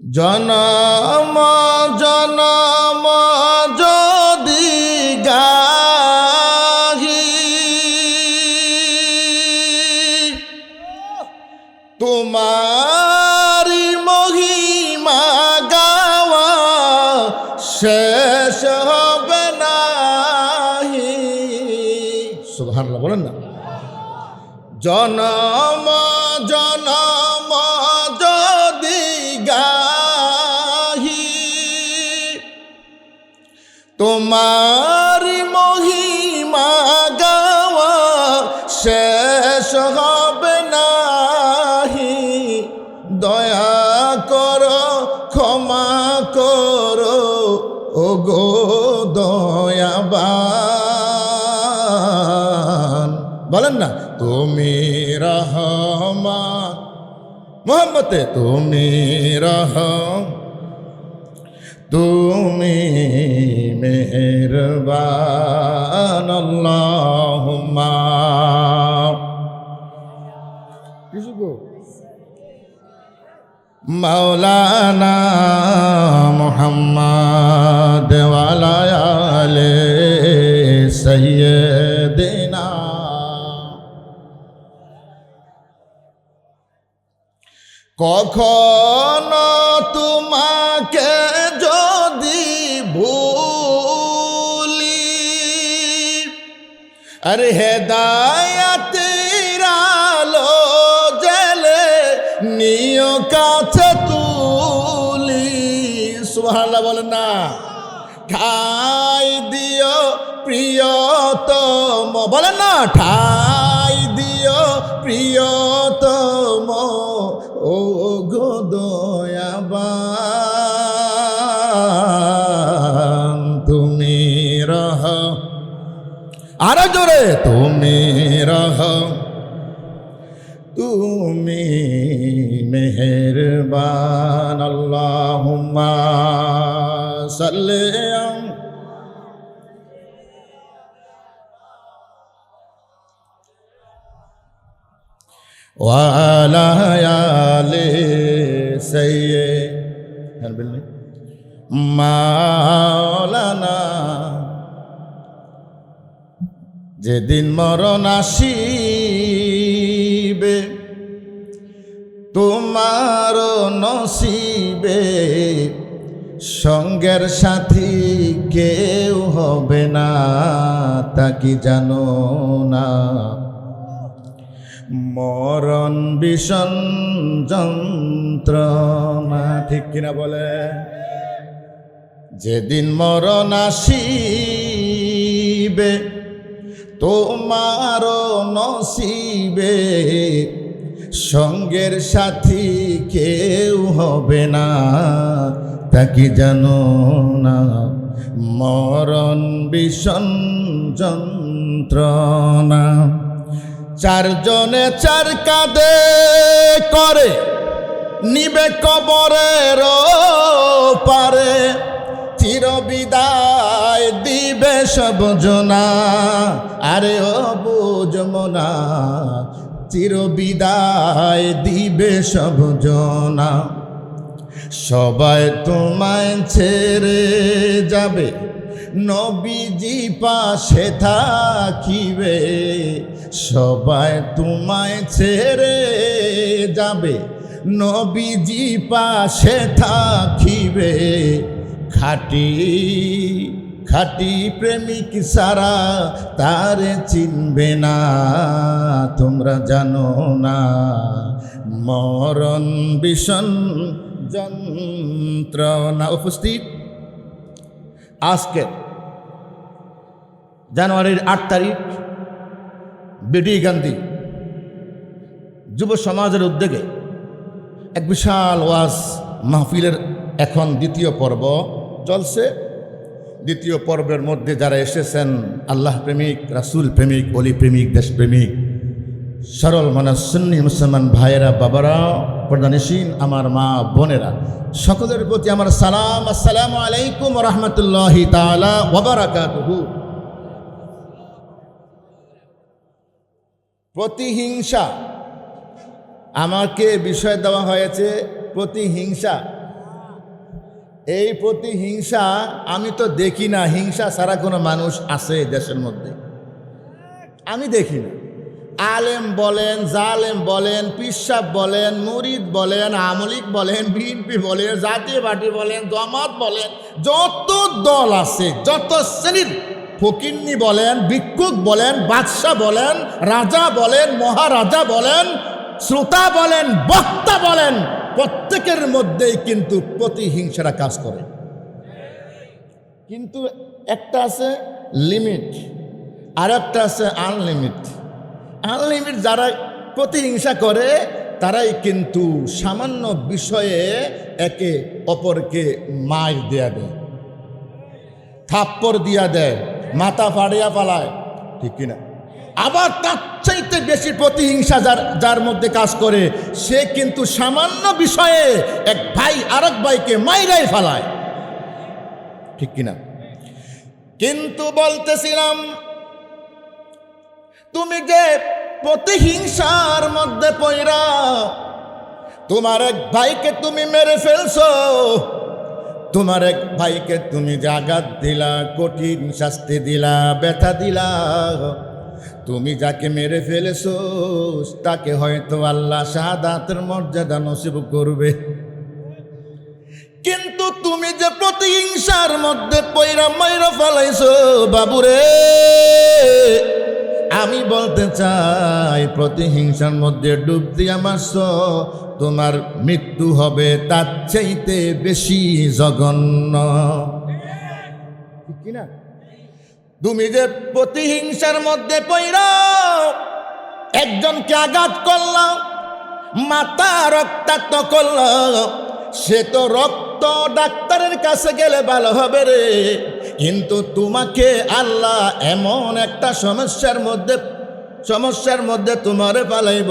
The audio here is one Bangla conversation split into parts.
জনম জনম যদি গাহি। তোমারি মহিমা গাওয়া শেষ হবে নাহি। সুবহানাল্লাহ বলেন না। জনম বলেন না তুমি রহমান। মোহাম্মতে তুমি রহম। তুমি মেহরবান আল্লাহুম্মা। কিছু গো মাওলানা মুহাম্মদ ওয়ালা আলে কখনো তোমাকে যদি ভুলি। আরে হেদায়াতের আলো জেলে নিয় কাছে তুলি। সুবহানাল্লাহ বলেন না। ঠাই দিও প্রিয়তম। বলেন না, ঠাই দিও প্রিয়তম। দয়াবান তুমি রহ। আরও জোরে তুমি রহ। তুমি মেহেরবান আল্লাহুম্মা সাল্লি وعلى آل سيدنا মাওলানা যেদিন মরণ আসিবে তোমার নসিবে সঙ্গের সাথী কেউ হবে না তা কি জানো না মরণ বিষণ যন্ত্রণা, ঠিক কিনা বলে? যেদিন মরণ আসিবে তোমার নসিবে, সঙ্গের সাথী কেউ হবে না। তাকে জানো না? মরণ বিষণ যন্ত্রণা। চারজনে চার কাঁধে করে, নিবে কবরের পারে চির বিদায় দিবে সব জনা। আরে ও বুঝমনা চির বিদায় দিবে সব জনা। সবাই তোমায় ছেড়ে যাবে, নবীজি পাশে থাকিবে। সবাই তোমায় ছেড়ে যাবে। নবীজি পাশে থাকিবে। খাটি খাটি প্রেমিক সারা তারে চিনবে না। তোমরা জানো না, মরণ বিষণ যন্ত্রণা। উপস্থিত? আজকে জানুয়ারির আট তারিখ বিডি গান্ধী যুব সমাজের উদ্যোগে এক বিশাল ওয়াজ মাহফিলের এখন দ্বিতীয় পর্ব চলছে। দ্বিতীয় পর্বের মধ্যে যারা এসেছেন, আল্লাহ প্রেমিক, রাসুল প্রেমিক অলি প্রেমিক দেশপ্রেমিক সরল মানে সুন্নি মুসলমান ভাইয়েরা, বাবারা প্রধানসীন আমার মা, বোনেরা, সকলের প্রতি আমার সালাম, আসসালামু আলাইকুম রহমতুল্লাহ তালা ওবরাকাতুহু প্রতিহিংসা। আমাকে বিষয় দেওয়া হয়েছে প্রতিহিংসা। এই প্রতিহিংসা আমি তো দেখি না, হিংসা ছাড়া কোনো মানুষ আছে দেশের মধ্যে। আমি দেখি না। আলেম বলেন, জালেম বলেন, পিসাব বলেন, মুরিদ বলেন, আমলিক বলেন, বিএনপি বলেন, জাতীয় পার্টি বলেন, জমাত বলেন, যত দল আছে, যত শ্রেণির ফকিন্নি বলেন, ভিক্ষুক বলেন, বাদশাহ বলেন, রাজা বলেন, মহারাজা বলেন, শ্রোতা বলেন, বক্তা বলেন, প্রত্যেকের মধ্যেই কিন্তু প্রতিহিংসারা কাজ করে। কিন্তু একটা আছে লিমিট, আর একটা আছে আনলিমিট। আনলিমিট যারা প্রতিহিংসা করে, তারাই কিন্তু সামান্য বিষয়ে একে অপরকে মার দেয়া দেয়, থাপ্পড় দিয়া দেয়। মাথা ফাড়িয়া পালায়। ঠিক কিনা? আবার তার চাইতে বেশি প্রতিহিংসা যার যার মধ্যে কাজ করে, সে কিন্তু সামান্য বিষয়ে এক ভাই আরেক ভাইকে মাইরাই ফালায়। ঠিক কিনা? কিন্তু বলতেছিলাম, তুমি যে প্রতিহিংসার মধ্যে পয়রা তোমার এক ভাইকে তুমি মেরে ফেলছো তোমার এক ভাইকে তুমি জাগাত দিলা, কঠিন শাস্তি দিলা, ব্যথা দিলা। তুমি যাকে মেরে ফেলেছো, তাকে হয়তো আল্লাহ শাহাদাতের মর্যাদা নসিব করবে। কিন্তু তুমি যে প্রতিহিংসার মধ্যে পয়রা মাইরা ফেলাইছো, বাবুরে! আমি বলতে চাই, প্রতিহিংসার মধ্যে ডুব দিয়া মারছ। তোমার মৃত্যু হবে তার চাইতে বেশি জঘন্য। কিনা? তুমি যে প্রতিহিংসার মধ্যে পইরা একজনকে আঘাত করলাম মাথা রক্তাক্ত করল, সে তো রক্ত ডাক্তারের কাছে গেলে ভালো হবে রে। কিন্তু তোমাকে আল্লাহ এমন একটা সমস্যার মধ্যে সমস্যার মধ্যে তোমারে পালাইব।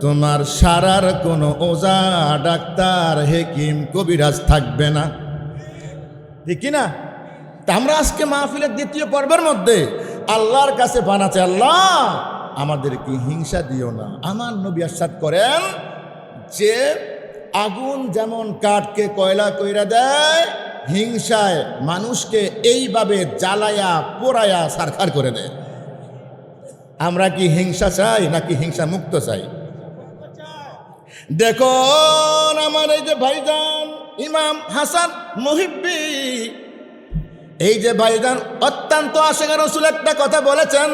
তোমার সারার কোনো ওজা, ডাক্তার, হেকিম, কবিরাজ থাকবে না। ঠিক না? আমরা আজকে মাহফিলের দ্বিতীয় পর্বের মধ্যে আল্লাহর কাছে বানাচ্ছে, আল্লাহ, আমাদেরকে হিংসা দিও না। আমার নবী আসাদ করেন যে, আগুন যেমন কাঠকে কয়লা কইরা দেয় হিংসায় মানুষকে এইভাবে জ্বালায়া, পোড়ায়া সারখার করে দেয়। আমরা কি হিংসা চাই নাকি হিংসা মুক্ত চাই? দেখুন আমার এই যে ভাইজান ইমাম হাসান মুহিব্বি, এই যে ভাইজান অত্যন্ত আশেখা রসুল একটা কথা বলেছেন,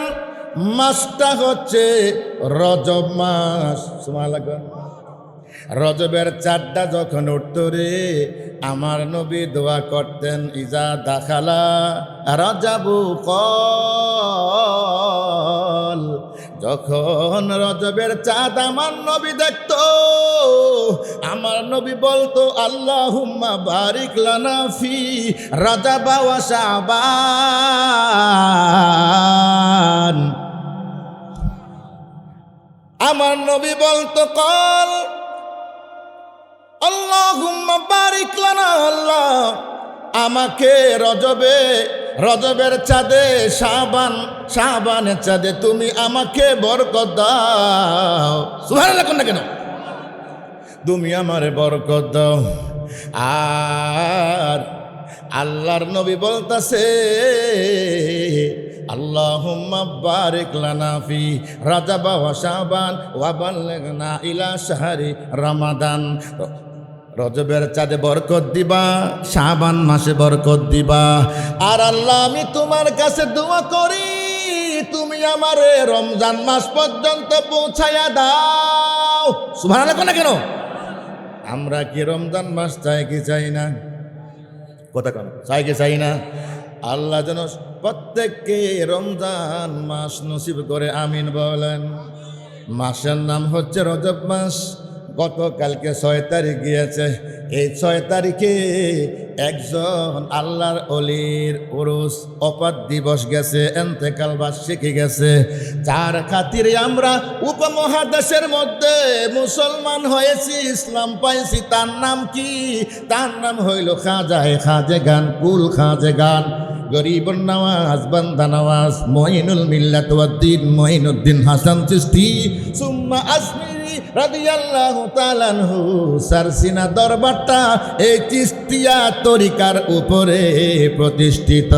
মাসটা হচ্ছে রজব মাস। সময় লাগবে রজবের চারটা যখন উঠত আমার নবী দোয়া করতেন, ইজা দাখালা রাজাবু কল। যখন রজবের চাঁদ আমার নবী দেখত, আমার নবী বলতো আল্লাহ হুম্মা বারিক লানা ফি রাজা বাবা শাবান। আমার নবী বলতো, কল। আল্লাহুম্মা আল্লাহ। আমাকে রজবে, রজবের চাঁদে শাবান, শাবানের চাঁদে তুমি আমাকে বরকত দাও। সুবহানাল্লাহ কোন না কেন? তুমি আমার বরকত দাও। আর আল্লাহর নবী বলতাছে শাহরি রমাদান। রজবের চাঁদে বরকত দিবা, শাবান মাসে বরকত দিবা। আর আল্লাহ, আমি তোমার কাছে দোয়া করি, তুমি আমারে রমজান মাস পর্যন্ত পৌঁছায়া দাও। কোন না কেন? আমরা কি রমজান মাস চাই কি চাই না? কথা কেন, চাই কি চাই না? আল্লাহ যেন প্রত্যেককে রমজান মাস নসিব করে, আমিন বলেন। মাসের নাম হচ্ছে রজব মাস। গতকালকে ছয় তারিখ গিয়েছে। এই ছয় তারিখে একজন আল্লাহর অলির ওরস অপাত দিবস গেছে, এন্তেকাল বার্ষিকী গেছে। যার খাতিরে আমরা উপমহাদেশের মধ্যে মুসলমান হয়েছি, ইসলাম পাইছি, তার নাম কি? তার নাম হইল খাজায় খাজে গান, কুল খাজে গান। গরিবর নওয়াজ, বান্দা নওয়াজ, মঈনুল মিল্লাত মঈনুদ্দিন হাসান চিস্তি সুম্মা আসমিরি রাদিয়াল্লাহু তাআলাহু সারসিনা দরবারটা এই চিস্তিয়া তরিকার উপরে প্রতিষ্ঠিত।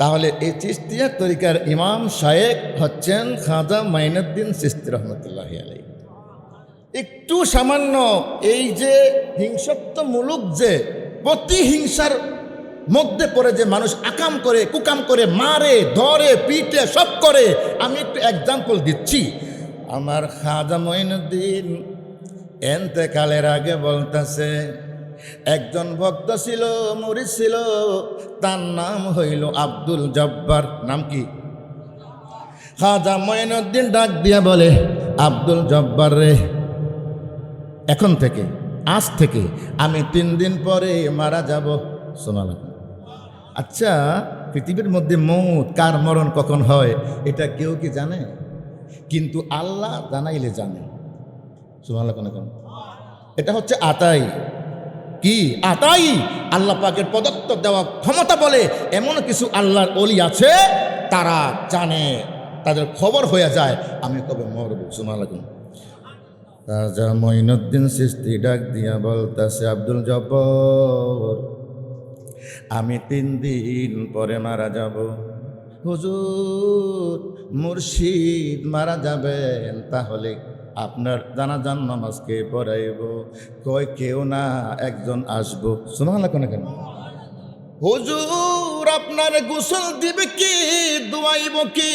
তাহলে এই চিস্তিয়া তরিকার ইমাম শায়েক হচ্ছেন খাজা মাইনুদ্দিন সিস্তি রহমতুল্লাহ আলাই একটু সামান্য এই যে হিংসত্বমূলক যে প্রতিহিংসার মধ্যে পড়ে যে মানুষ আকাম করে, কুকাম করে, মারে, ধরে, পিটে, সব করে, আমি একটু এক্সাম্পল দিচ্ছি। আমার খাজা মঈনুদ্দিন এন্তেকালের আগে বলতেছে, একজন ভক্ত ছিল, মুরিদ ছিল, তার নাম হইল আব্দুল জব্বার। নাম কি? খাজা মঈনুদ্দিন ডাক দিয়া বলে, আব্দুল জব্বার রে, এখন থেকে, আজ থেকে আমি তিন দিন পরে মারা যাব। শোনালাম আচ্ছা পৃথিবীর মধ্যে মৌত কার মরণ কখন হয়, এটা কেউ কি জানে? কিন্তু আল্লাহ জানাইলে জানে। শোনালাম এখন এটা হচ্ছে আতাই। কি? আতাই! আল্লাহ পাকের প্রদত্ত দেওয়া ক্ষমতা বলে এমন কিছু আল্লাহর অলি আছে, তারা জানে। তাদের খবর হয়ে যায়, আমি কবে মরব? লাগুন রাজা মঈনুদ্দিন সিস্তি ডাক দিয়া বলতাছে, আব্দুল জব্বর আমি তিন দিন পরে মারা যাব। হুজুর, মুর্শিদ মারা যাবেন, তাহলে আপনার জানাজান নামাজকে পড়াইব। কয় কেউ না, একজন আসব। শোনা লাগো না কেন? হুজুর, আপনার গোসল দিবে কি? দুয়াইব কি?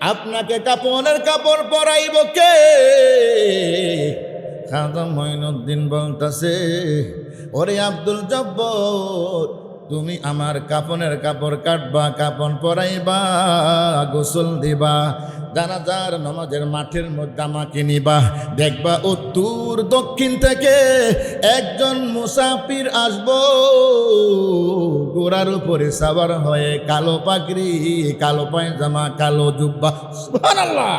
আপনাকে কাপড়ের কাপড় পরাইব কে? খাদম মঈনুদ্দিন বলতাছে, ওরে আব্দুল জব্বর, তুমি আমার কাপনের কাপড় কাটবা কাপন পরাইবা, গোসল দিবা, জানাজার নমাজের মাঠের মধ্যে আমাকে নিবা। দেখবা উত্তর দক্ষিণ থেকে একজন মুসাফির আসব। গোড়ার উপরে সাবার হয়ে কালো পাগড়ি, কালো পায়জামা, কালো জুব্বা। সুবহানাল্লাহ!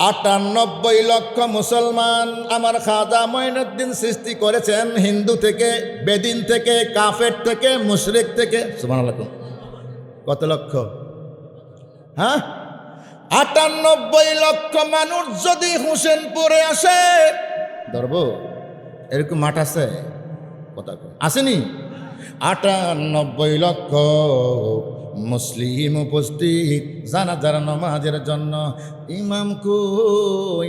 আটানব্বই লক্ষ মুসলমান আমার খাজা মঈনুদ্দিন সৃষ্টি করেছেন হিন্দু থেকে, বেদিন থেকে, কাফের থেকে, মুশরিক থেকে। কত লক্ষ? হ্যাঁ? আটানব্বই লক্ষ মানুষ যদি হুসেনপুরে আসে, ধরব, এরকম মাঠ আছে? কথা আসেনি? আটানব্বই লক্ষ মুসলিম উপস্থিত, জানা যারা নমাজের জন্য। ইমাম কো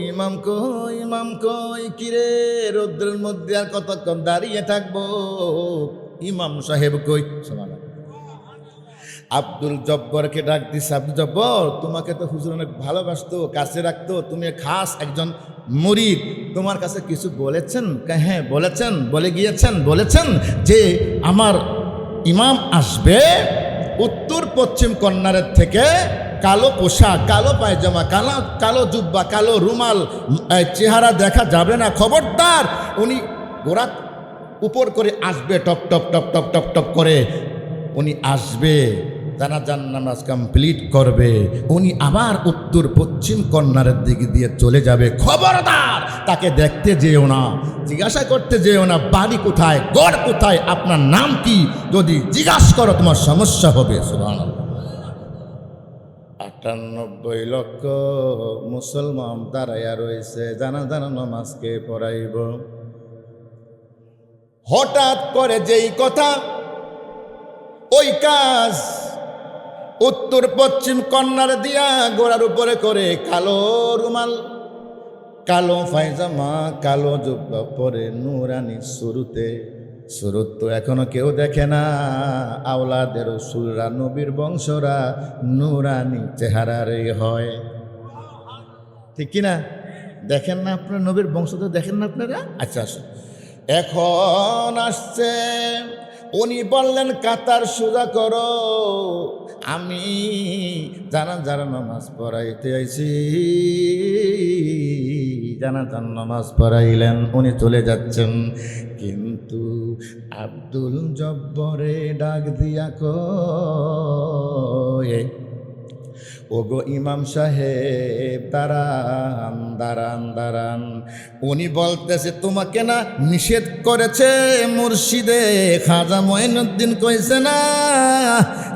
ইমাম কো ইমাম কই, কিরে রৌদ্রের মধ্যে আর কতক্ষণ দাঁড়িয়ে থাকব? ইমাম সাহেব কই সমান আব্দুল জব্বরকে ডাক দিস আব্দুল জব্বর, তোমাকে তো হুজুর অনেক ভালোবাসতো, কাছে রাখতো, তুমি খাস একজন মুরিদ। তোমার কাছে কিছু বলেছেন? হ্যাঁ বলেছেন, বলে গিয়েছেন, বলেছেন যে আমার ইমাম আসবে উত্তর পশ্চিম কর্নারের থেকে কালো পোশাক, কালো পায়জামা, কালো কালো জুব্বা, কালো রুমাল চেহারা দেখা যাবে না। খবরদার, উনি গোড়া উপর করে আসবে top top top top top top করে। উনি আসবে, জানাজান নামাজ কমপ্লিট করবে। উনি আবার উত্তর পশ্চিম কর্নারের দিকে দিয়ে চলে যাবে। খবরদার তাকে দেখতে যেও না, জিজ্ঞাসা করতে যেও না, বাড়ি কোথায় গড় কোথায়, আপনার নাম কি? যদি জিজ্ঞাসা করো, তোমার সমস্যা হবে। সুবহান আটানব্বই লক্ষ মুসলমান দাঁড়াইয়া রয়েছে, জানা জানা নামাজকে পড়াইব। হঠাৎ করে যেই কথা, ওই কাজ উত্তর পশ্চিম কন্যার দিয়া গোড়ার উপরে করে কালো রুমাল কালো ফাইজামা, কালো জুব্বা পরে নুরানি শুরুতে। শুরুত তো এখনও কেউ দেখে না, আওলাদের সুররা নবীর বংশরা নুরানি চেহারারে হয়। ঠিক কিনা? দেখেন না আপনার নবীর বংশ তো দেখেন না আপনারা? আচ্ছা আসুন। এখন আসছে, উনি বললেন, কাতার সোজা করো। আমি জানা জানা নামাজ পড়াইতে আইছি। জানা জান নামাজ পড়াইলেন, উনি চলে যাচ্ছেন। কিন্তু আব্দুল জব্বরে ডাক দিয়া কয়ে, ওগো ইমাম সাহেব, দাঁড়ান দাঁড়ান দাঁড়ান। উনি বলতেছে, তোমাকে না নিষেধ করেছে মুর্শিদে, খাজা মঈনুদ্দিন কইছে না,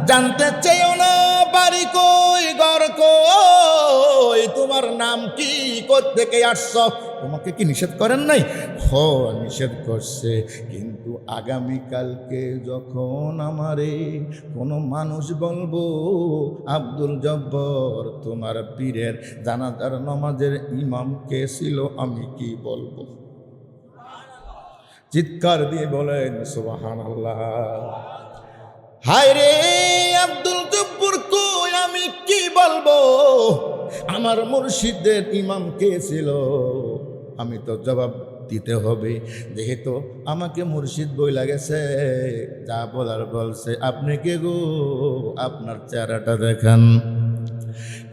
জানতে চেয়েও না। বাড়ি কই ঘর কই? তোমার নাম কি? থেকে আসছ? তোমাকে কি নিষেধ করেন নাই? হ, নিষেধ করছে। কিন্তু আগামীকালকে যখন আমারে কোনো মানুষ বলব, আব্দুল জব্বর, তোমার পীরের জানাজার নমাজের ইমাম কে ছিল, আমি কি বলব? চিৎকার দিয়ে বলেন সুবাহান আল্লাহ হায় রে আব্দুল জব্বুর কই? আমি কি বলব? আমার মুর্শিদের ইমাম কে ছিল? আমি তো জবাব দিতে হবে। যেহেতু আমাকে মুর্শিদ বই লাগেছে, যা বলার বলছে। আপনি কে গো? আপনার চেহারাটা দেখান।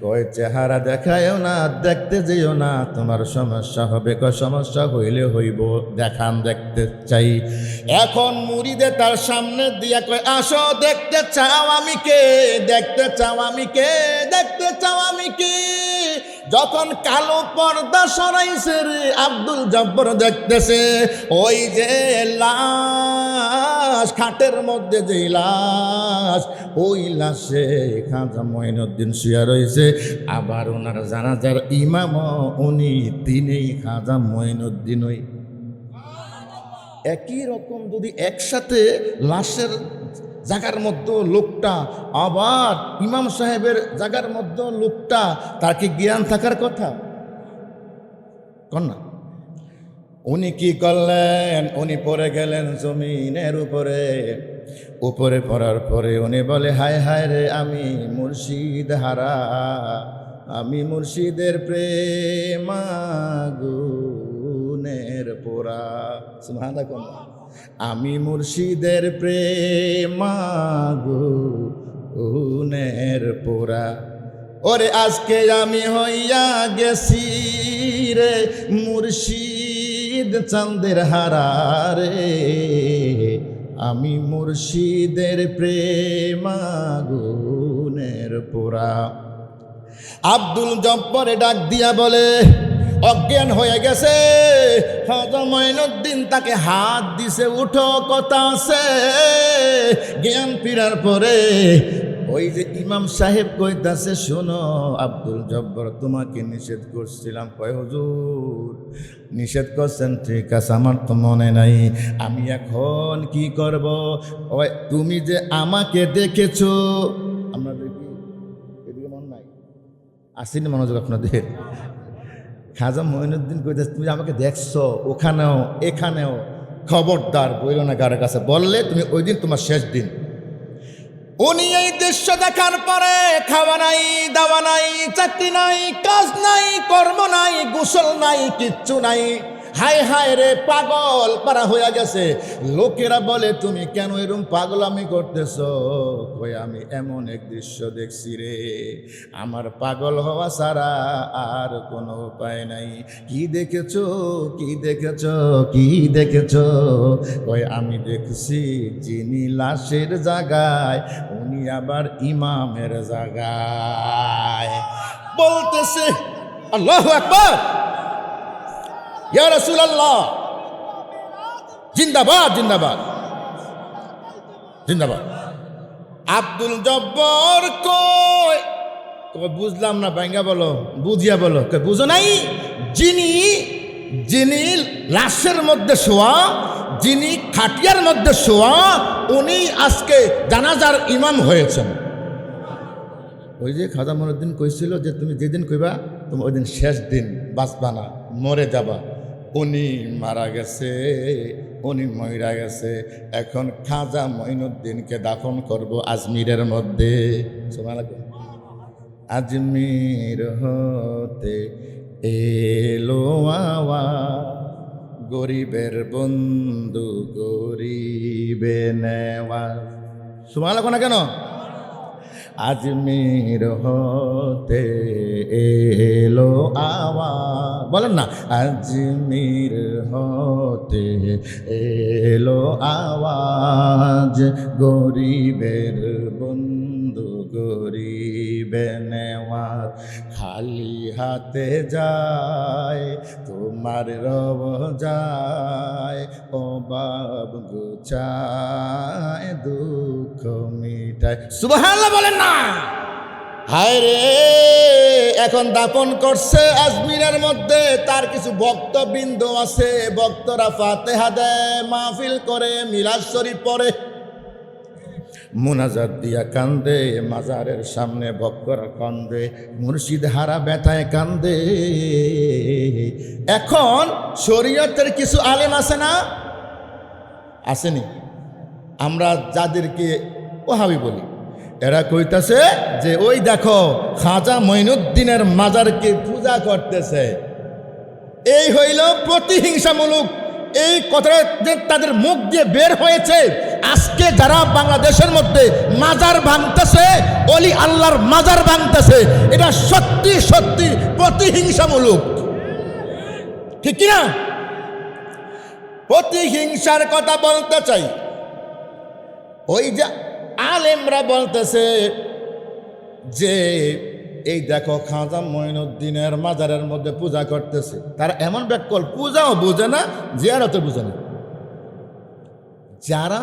কয় চেহারা দেখায়ও না, দেখতে যেও না, তোমার সমস্যা হবে কয় সমস্যা হইলে হইব, দেখান দেখতে চাই। এখন মুড়িদে তার সামনে দিয়া কয়, আসো দেখতে চাও আমি কে, দেখতে চাও আমি কে, দেখতে চাও আমি কে? যখন কালো পর্দা সরাইছে রে, আব্দুল জব্বর দেখতেছে, ওই যে লাশ খাটের মধ্যে যে লাশ ওই লাশে খাজা মঈনুদ্দিন শুয়া রয়েছে। আবার ওনার জানাজার ইমাম, উনি তিনিই খাজা মঈনুদ্দিন ওই। একই রকম যদি একসাথে লাশের জায়গার মধ্যে লোকটা, আবার ইমাম সাহেবের জায়গার মধ্যে লোকটা, তার কি জ্ঞান থাকার কথা? কন না উনি কি করলেন? উনি পড়ে গেলেন জমিনের উপরে। উপরে পড়ার পরে উনি বলে, হায় হায় রে, আমি মুর্শিদ হারা। আমি মুর্শিদের প্রেমাগুনের পোড়া। সুবহানাল্লাহ। আমি মুর্শিদের প্রেমাগুনের পোড়া। ওরে, আজকে আমি হইয়া গেছি রে মুর্শিদ চান্দের হারারে, আমি মুর্শিদের প্রেমাগুনের পোড়া। আব্দুল জব্বরে ডাক দিয়া বলে, অজ্ঞান হয়ে গেছে। হজম মঈনুদ্দিন তাকে হাত দিছে, উঠো, কথা আছে। জ্ঞান ফিরার পরে ওই যে ইমাম সাহেব কইতাছে, শোনো, আব্দুল জব্বর তোমাকে নিষেধ করছিলাম। কয়, হুজুর, নিষেধ করছেন, ঠিক আছে, আমার তো মনে নাই। আমি এখন কি করব? ওই, তুমি যে আমাকে দেখেছ আমরা দেখি এদিকে মন নাই? আসেনি মনোযোগ আপনাদের? খাজা মহিনুদ্দিন কইতেছে, তুমি আমাকে দেখছ, ওখানেও, এখানেও খবরদার বইল না কারোর কাছে। বললে, তুমি ওই দিন তোমার শেষ দিন। উনি এই দৃশ্য দেখার পরে খাওয়া নাই, দাওয়া নাই, চাকরি নাই, কাজ নাই, কর্ম নাই, গোসল নাই, কিচ্ছু নাই। হায় হায় রে পাগল, পারা হইয়া গেছে। লোকেরা বলে, তুমি কেন এরকম পাগল আমি করতেছ? কই আমি এমন এক দৃশ্য দেখছি রে। আমার পাগল হওয়া ছাড়া আর কোনো উপায় নাই। কি দেখেছ? কি দেখেছ? কি দেখেছ? কই আমি দেখছি যিনি লাশের জায়গায়, উনি আবার ইমামের জায়গায়। বলতেছে, আল্লাহ আকবার! জিন্দাবাদ জিন্দাবাদ। জিন্দাবাদ। আব্দুল জব্বর বুঝলাম না ব্যাঙ্গা বলো, বুঝিয়া বলো। বুঝো নাই? যিনি যিনি লাশের মধ্যে শোয়া, যিনি খাটিয়ার মধ্যে শোয়া, উনি আজকে জানাজার ইমাম হয়েছেন। ওই যে খাজা মনুদ্দিন কইছিল যে, তুমি যেদিন কইবা তুমি ওই দিন শেষ দিন, বাঁচবা না, মরে যাবা। উনি মারা গেছে, উনি মইরা গেছে। এখন খাজা মঈনুদ্দিনকে দাফন করব আজমিরের মধ্যে। আজমির হতে এলো আওয়া, গরিবের বন্ধু গরিবে নেওয়া। সুমালা কোনা কেন? আজমির হতে এলো আওয়াজ বলেন না আজমির হতে এলো আওয়াজ গরিবের বন্ধু গরিবে নেওয়া খালি হাতে যায়, তোমার রব যায় অবাব গুচায় দুঃখ মিটায়। সুবহানাল্লাহ বলেন না। হায় রে, এখন দাপন করছে আজমিরের মধ্যে, তার কিছু ভক্তবৃন্দ আছে, ভক্তরা ফাতেহা দেয়, মাহফিল করে, মিলাদ শরীফ পড়ে। মুনাজাত দিয়া কান্দে, মাজারের সামনে ভক্তরা কান্দে, মুর্শিদ হারা ব্যথায় কান্দে। এখন শরীয়তের কিছু আলেম আছে না? আসেনি। আমরা যাদেরকে ওহাবি বলি, এরা কইতাছে যে, ওই দেখো, খাজা মঈনুদ্দিনের মাজারকে পূজা করতেছে। এই হইল প্রতিহিংসামূলক এই কথাটা যে তাদের মুখ দিয়ে বের হয়েছে, আজকে যারা বাংলাদেশের মধ্যে মাজার ভাঙতেছে, অলি আল্লাহর মাজার ভাঙতেছে, এটা সত্যি সত্যি প্রতিহিংসামূলক। ঠিক কিনা? প্রতিহিংসার কথা বলতে চাই। ওই যে আলেমরা বলতেছে যে এই দেখো খাজা মঈনুদ্দিনের মাজারের মধ্যে পূজা করতেছে। তারা এমন ব্যাকল পূজাও বোঝে না জিয়ারতে বোঝে না। যারা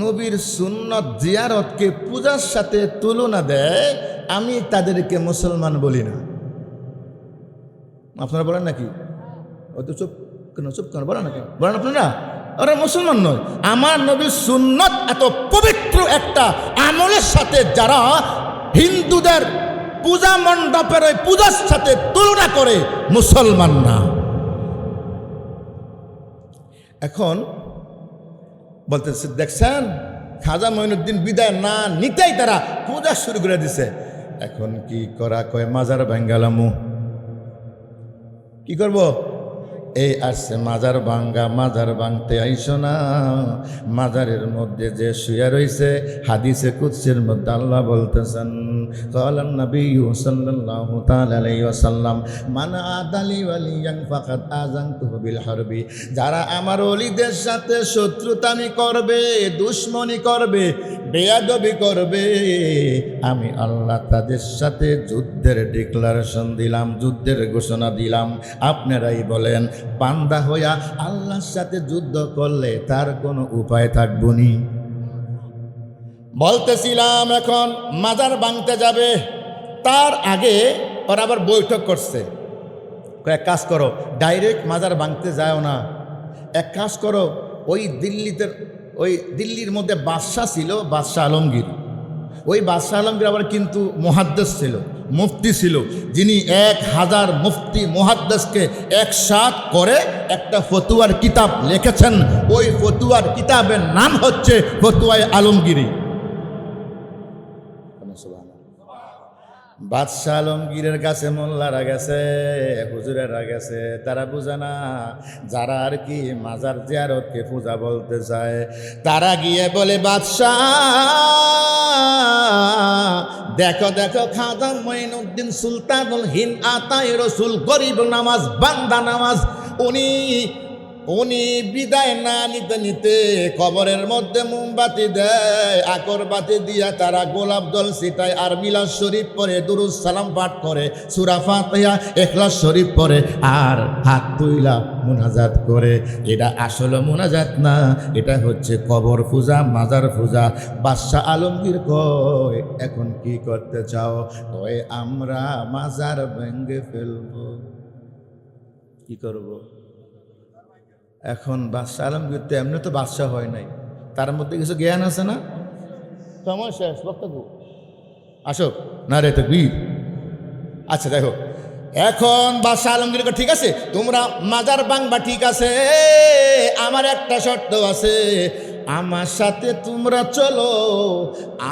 নবীর সুন্নত জিয়ারতকে পূজার সাথে তুলনা দেয়, আমি তাদেরকে মুসলমান বলি না। আপনারা বলেন নাকি? তো চুপ কেন চুপ কেন, বলেন না কেন বলেন আপনারা ওরা মুসলমান নয়। আমার নবীর সুন্নত এত পবিত্র একটা আমলের সাথে যারা হিন্দুদের পূজা মণ্ডপের ওই পূজার সাথে তুলনা করে মুসলমান না। এখন বলতেছে, দেখছেন? খাজা মঈনুদ্দিন বিদায় না নিতেই তারা পূজা শুরু করে দিছে। এখন কি করা কয়, মাজার ভেঙ্গালামু। কি করব? এই আসছে মাজার ভাঙ্গা, মাজার ভাঙতে আইস না। মাজারের মধ্যে যে শুয়ে রয়েছে হাদিসে কুৎসের মধ্যে আল্লাহ বলতেছেন কলাম নবী সাল্লাহ তালাই মানা আদালি ওয়ালিয়াং ফাকাত আজাং তুহবিল হারবি যারা আমার অলিদের সাথে শত্রুতামি করবে, দুশ্মনী করবে, বেয়াদবি করবে, আমি আল্লাহ তাদের সাথে যুদ্ধের ডিক্লারেশন দিলাম, যুদ্ধের ঘোষণা দিলাম। আপনারাই বলেন বান্দা হইয়া আল্লাহর সাথে যুদ্ধ করলে তার কোনো উপায় থাকবনি। বলতেছিলাম এখন মাজার ভাঙতে যাবে। তার আগে ওরা আবার বৈঠক করছে। এক কাজ করো, ডাইরেক্ট মাজার ভাঙতে যাও না। এক কাজ করো, ওই দিল্লিতে ওই দিল্লির মধ্যে বাদশাহ ছিল, বাদশাহ আলমগীর। ওই বাদশাহ আলমগীর আবার কিন্তু মহাদ্দেশ ছিল। মুফতি ছিল, যিনি এক হাজার মুফতি মহাদ্দেশকে একসাথ করে একটা ফতুয়ার কিতাব লিখেছেন। ওই ফতুয়ার কিতাবের নাম হচ্ছে ফতুয়ায় আলমগিরি। বাদশাহ আলমগীরের কাছে মোল্লারা গেছে, হুজুরেরা গেছে, তারা বুঝে না যারা আর কি মাজার জিয়ারতকে পূজা বলতে চায়। তারা গিয়ে বলে, বাদশাহ, দেখো দেখো খাজা মঈনুদ্দিন সুলতানুল হিন আতাই রসুল, গরিব নামাজ, বান্দা নামাজ, উনি উনি বিদায় না নিতে নিতে কবরের মধ্যে মোমবাতি দেয়, আকরবাতি দিয়া তারা গোলাপ জল ছিটায় আর মিলাদ শরীফ পরে দুরুজ সালাম পাঠ করে, সুরা ফাতিহা, এখলাস শরীফ পরে আর হাত তুইলা মোনাজাত করে। এটা আসলে মোনাজাত না, এটা হচ্ছে কবর পূজা, মাজার পূজা। বাদশাহ আলমগীর কয়, এখন কি করতে চাও? কয়, আমরা মাজার ভেঙ্গে ফেলব। কি করব? এখন বাদশাহ আলমগীর তো এমনি তো বাদশাহ হয় নাই। তার মধ্যে কিছু জ্ঞান আছে না? সময় শেষ বক্তব্য। আসো না রে তো বীর আচ্ছা দেখো। এখন বাদশাহ আলমগীর কয়, ঠিক আছে তোমরা মাজার বাংবা ঠিক আছে আমার একটা শর্ত আছে। আমার সাথে তোমরা চলো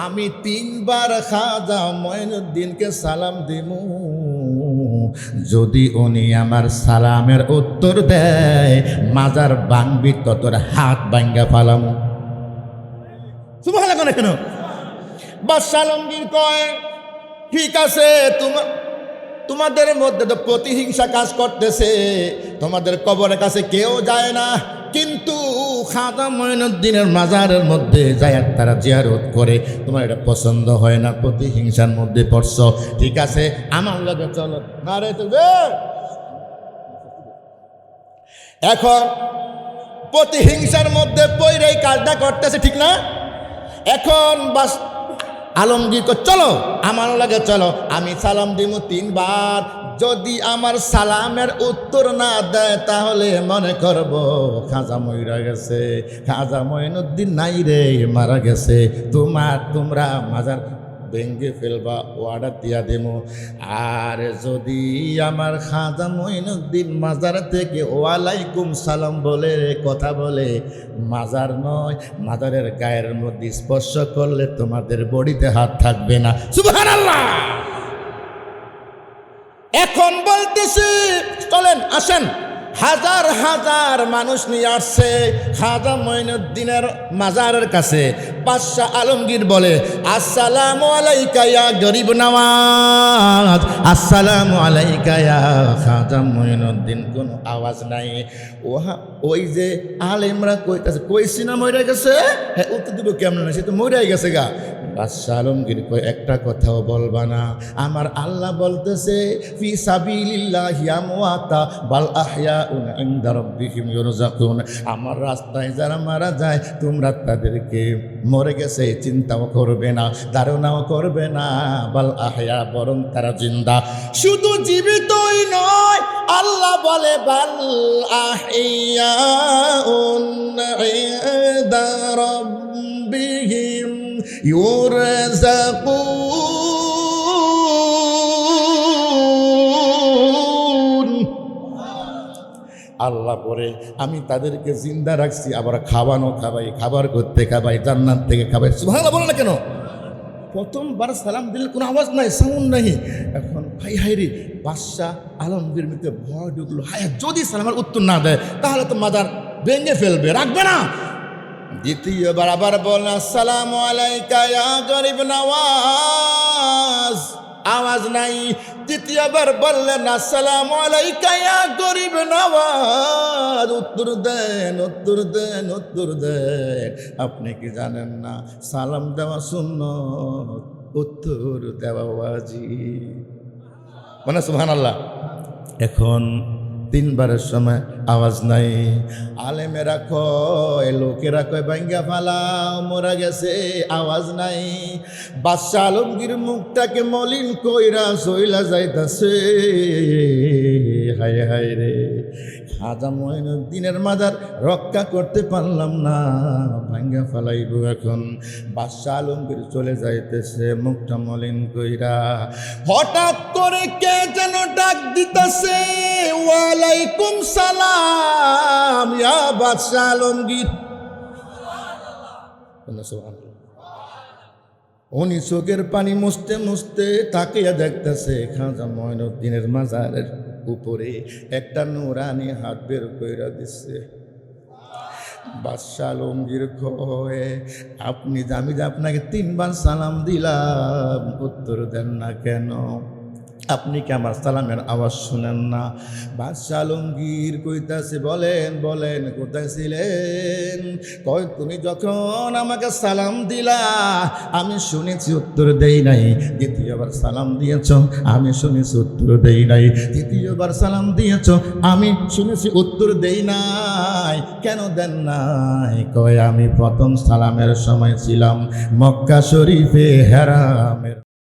আমি তিনবার খাজা মঈনুদ্দিনকে সালাম দিমু। যদি উনি আমার সালামের উত্তর দেয়, মাজার বাংবি ততর হাত বাঙ্গা ফালামু। সুবহানাল্লাহ কেন বাদশাহ আলমগীর কয়, ঠিক আছে তোমার তোমাদের মধ্যে তো প্রতিহিংসা কাজ করতেছে। তোমাদের কবরের কাছে কেউ যায় না। খাদা মঈনুদ্দিনের মাজারের মধ্যে যায় তারা জিয়ারত করে। তোমার এটা পছন্দ হয় না? প্রতিহিংসার মধ্যে পড়ছ। ঠিক আছে? আমার লাগে চলো। না রে তুমি এখন প্রতিহিংসার মধ্যে পৈরাই কাজটা করতেছে, ঠিক না? এখন বাস আলমগীর কো চলো আমারও লাগে চলো, আমি সালাম দিব তিনবার। যদি আমার সালামের উত্তর না দেয়, তাহলে মনে করব খাজা ময়রা গেছে। খাজা মঈনুদ্দিন নাই রে, মারা গেছে। তোমার, তোমরা মাজার ভেঙ্গে ফেলবা অর্ডার দিয়া দেবো আর যদি আমার খাজা মঈনুদ্দিন মাজার থেকে ওয়ালাইকুম সালাম বলে, কথা বলে, মাজার নয়, মাজারের গায়ের মধ্যে স্পর্শ করলে তোমাদের বডিতে হাত থাকবে না। সুবহানাল্লাহ! এখন বলতেছি, চলেন, আসেন। হাজার হাজার মানুষ নিয়ে আসছে। খাজা মঈনুদ্দিনের মাজারের কাছে। বাদশাহ আলমগীর বলে, আসসালামু আলাইকা ইয়া গরিব নওয়াজ আসসালামু আলাইকা ইয়া খাজা মঈনুদ্দিন। কোনো আওয়াজ নাই। ওহা, ওই যে আলেমরা কইতাছে কইছি না মরে গেছে? হ্যাঁ উত্তর দিব কেমন? সে তো মরে গেছে গা। বাদশাহ আলমগীর কই একটা কথাও বলবা না। আমার আল্লাহ বলতেছে, ফি বাল আমার রাস্তায় যারা মারা যায়, তোমরা তাদেরকে মরে গেছে, চিন্তাও করবে না, ধারণাও করবে না, বাল আহয়া, বরং তারা জিন্দা। শুধু জীবিতই নয়, আল্লাহ বলে, বাল আহয়াউন ইনদা রাব্বিহিম ইউরজাকুন আল্লাহ পরে আমি তাদেরকে জিন্দা রাখছি, আবার খাওয়ানো খাবাই, খাবার করতে খাবাই, জান্নাত থেকে খাবাই। ভালো বলো না কেন? প্রথমবার সালাম দিলে কোনো আওয়াজ নাই সাউন্ড নাই। এখন ভাই হাইরি বাদশাহ আলমগীর মধ্যে ভয় ঢুকলো। হায়, যদি সালামের উত্তর না দেয়, তাহলে তো মাদার ভেঙে ফেলবে, রাখবে না। দ্বিতীয়বার আবার বলেন আসসালামু আলাইকা ইয়া গরিব নওয়াজ। আওয়াজ নাই। দ্বিতীয়বার বললেন, আসসালামু আলাইকা ইয়া গরিব নওয়াজ। উত্তর দেন উত্তর দেন উত্তর দেন। আপনি কি জানেন না, সালাম দেওয়া শূন্য উত্তর দেওয়া ওয়াজিব। মানে সুবহানাল্লাহ। এখন তিনবারের সময় আওয়াজ নাই। আলেমেরা কয়, লোকেরা কয় ভাঙ্গা ফালাও মরা গেছে, আওয়াজ নাই। বাদশাহ আলমগীর মুখটাকে মলিন কইরা সইলা যাইতাছে। হায় হায় রে। খাজা মঈনুদ্দিনের মাজার রক্ষা করতে পারলাম না। ভাঙ্গা ফালাইব এখন। বাদশাহ আলমগীর চলে যাইতেছে মুখটা মলিন কইরা। হঠাৎ করে কে যেন ডাক দিতেছে, ওয়ালাইকুম সালাম, ইয়া বাদশাহ আলমগীর। উনি চোখের পানি মুছতে মুছতে তাকিয়া দেখতেছে খাজা মঈনুদ্দিনের মাজারের উপরে একটা নুরানি হাত বের করে দিচ্ছে বাদশাহ আলমগীর কয়ে, আপনি আমি যে আপনাকে তিনবার সালাম দিলাম, উত্তর দেন না কেন? আপনি কি আমার সালামের আওয়াজ শুনেন না? বাদশাহ আলমগীর কইতাছে, বলেন বলেন, কোথায় ছিলেন? কয়, তুমি যখন আমাকে সালাম দিলা, আমি শুনেছি উত্তর দেই নাই। দ্বিতীয়বার সালাম দিয়েছ, আমি শুনেছি উত্তর দেই নাই। তৃতীয়বার সালাম দিয়েছ, আমি শুনেছি উত্তর দেই নাই। কেন দেন নাই? কয়, আমি প্রথম সালামের সময় ছিলাম মক্কা শরীফে হেরামের